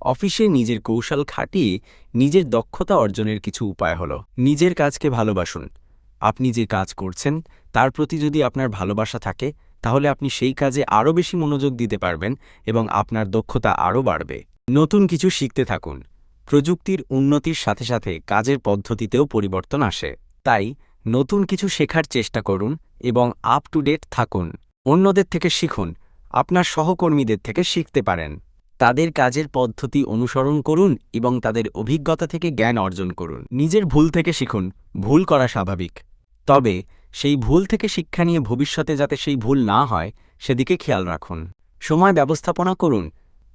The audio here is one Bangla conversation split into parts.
অফিসে নিজের কৌশল খাটিয়ে নিজের দক্ষতা অর্জনের কিছু উপায় হলো। নিজের কাজকে ভালোবাসুন। আপনি যে কাজ করছেন, তার প্রতি যদি আপনার ভালোবাসা থাকে, তাহলে আপনি সেই কাজে আরও বেশি মনোযোগ দিতে পারবেন এবং আপনার দক্ষতা আরও বাড়বে। নতুন কিছু শিখতে থাকুন। প্রযুক্তির উন্নতির সাথে সাথে কাজের পদ্ধতিতেও পরিবর্তন আসে। তাই নতুন কিছু শেখার চেষ্টা করুন এবং আপ টু ডেট থাকুন। অন্যদের থেকে শিখুন। আপনার সহকর্মীদের থেকে শিখতে পারেন। তাদের কাজের পদ্ধতি অনুসরণ করুন এবং তাদের অভিজ্ঞতা থেকে জ্ঞান অর্জন করুন। নিজের ভুল থেকে শিখুন। ভুল করা স্বাভাবিক। তবে, সেই ভুল থেকে শিক্ষা নিয়ে ভবিষ্যতে যাতে সেই ভুল না হয়, সেদিকে খেয়াল রাখুন। সময় ব্যবস্থাপনা করুন।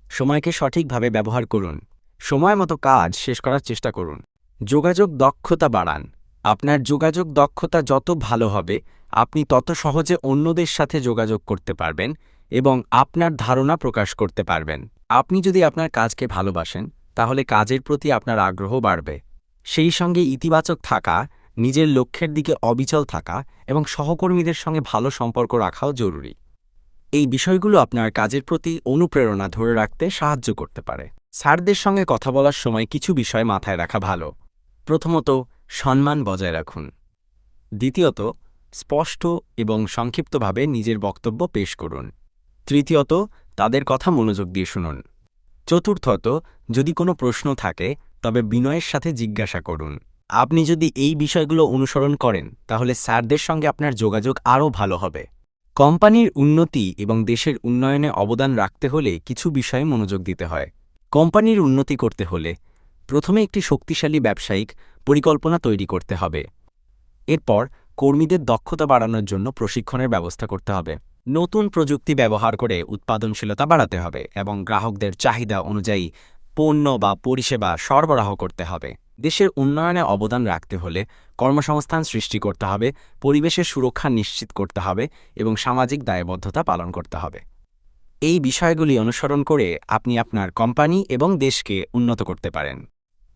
সময়কে সঠিকভাবে ব্যবহার করুন। সময় মতো কাজ শেষ করার চেষ্টা করুন। যোগাযোগ দক্ষতা বাড়ান। আপনার যোগাযোগ দক্ষতা যত ভালো হবে, আপনি তত সহজে অন্যদের সাথে যোগাযোগ করতে পারবেন এবং আপনার ধারণা প্রকাশ করতে পারবেন। আপনি যদি আপনার কাজকে ভালোবাসেন, তাহলে কাজের প্রতি আপনার আগ্রহ বাড়বে। সেই সঙ্গে ইতিবাচক থাকা, নিজের লক্ষ্যের দিকে অবিচল থাকা এবং সহকর্মীদের সঙ্গে ভালো সম্পর্ক রাখাও জরুরি। এই বিষয়গুলো আপনার কাজের প্রতি অনুপ্রেরণা ধরে রাখতে সাহায্য করতে পারে। স্যারদের সঙ্গে কথা বলার সময় কিছু বিষয় মাথায় রাখা ভালো। প্রথমত, সম্মান বজায় রাখুন। দ্বিতীয়ত, স্পষ্ট এবং সংক্ষিপ্তভাবে নিজের বক্তব্য পেশ করুন। তৃতীয়ত তাদের কথা মনোযোগ দিয়ে শুনুন। চতুর্থত, যদি কোনো প্রশ্ন থাকে, তবে বিনয়ের সাথে জিজ্ঞাসা করুন। আপনি যদি এই বিষয়গুলো অনুসরণ করেন, তাহলে স্যারদের সঙ্গে আপনার যোগাযোগ আরও ভালো হবে। কোম্পানির উন্নতি এবং দেশের উন্নয়নে অবদান রাখতে হলে কিছু বিষয়ে মনোযোগ দিতে হয়। কোম্পানির উন্নতি করতে হলে প্রথমে একটি শক্তিশালী ব্যবসায়িক পরিকল্পনা তৈরি করতে হবে। এরপর কর্মীদের দক্ষতা বাড়ানোর জন্য প্রশিক্ষণের ব্যবস্থা করতে হবে। নতুন প্রযুক্তি ব্যবহার করে উৎপাদনশীলতা বাড়াতে হবে এবং গ্রাহকদের চাহিদা অনুযায়ী পণ্য বা পরিষেবা সরবরাহ করতে হবে। দেশের উন্নয়নে অবদান রাখতে হলে কর্মসংস্থান সৃষ্টি করতে হবে, পরিবেশের সুরক্ষা নিশ্চিত করতে হবে এবং সামাজিক দায়বদ্ধতা পালন করতে হবে। এই বিষয়গুলি অনুসরণ করে আপনি আপনার কোম্পানি এবং দেশকে উন্নত করতে পারেন।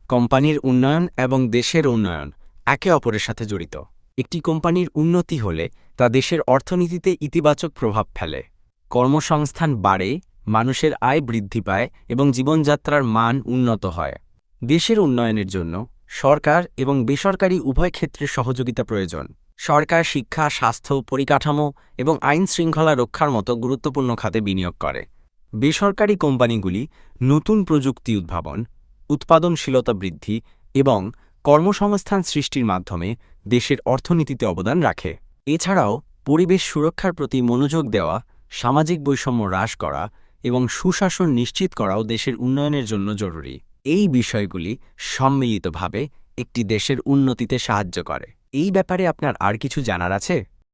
কোম্পানির উন্নয়ন এবং দেশের উন্নয়ন একে অপরের সাথে জড়িত। একটি কোম্পানির উন্নতি হলে তা দেশের অর্থনীতিতে ইতিবাচক প্রভাব ফেলে। কর্মসংস্থান বাড়ে, মানুষের আয় বৃদ্ধি পায় এবং জীবনযাত্রার মান উন্নত হয়। দেশের উন্নয়নের জন্য সরকার এবং বেসরকারি উভয় ক্ষেত্রে সহযোগিতা প্রয়োজন। সরকার শিক্ষা, স্বাস্থ্য, পরিকাঠামো এবং আইন শৃঙ্খলা রক্ষার মতো গুরুত্বপূর্ণ খাতে বিনিয়োগ করে। বেসরকারি কোম্পানিগুলি নতুন প্রযুক্তি উদ্ভাবন, উৎপাদনশীলতা বৃদ্ধি এবং কর্মসংস্থান সৃষ্টির মাধ্যমে দেশের অর্থনীতিতে অবদান রাখে। এছাড়াও, পরিবেশ সুরক্ষার প্রতি মনোযোগ দেওয়া, সামাজিক বৈষম্য হ্রাস করা এবং সুশাসন নিশ্চিত করাও দেশের উন্নয়নের জন্য জরুরি। এই বিষয়গুলি সম্মিলিতভাবে একটি দেশের উন্নতিতে সাহায্য করে। এই ব্যাপারে আপনার আর কিছু জানার আছে?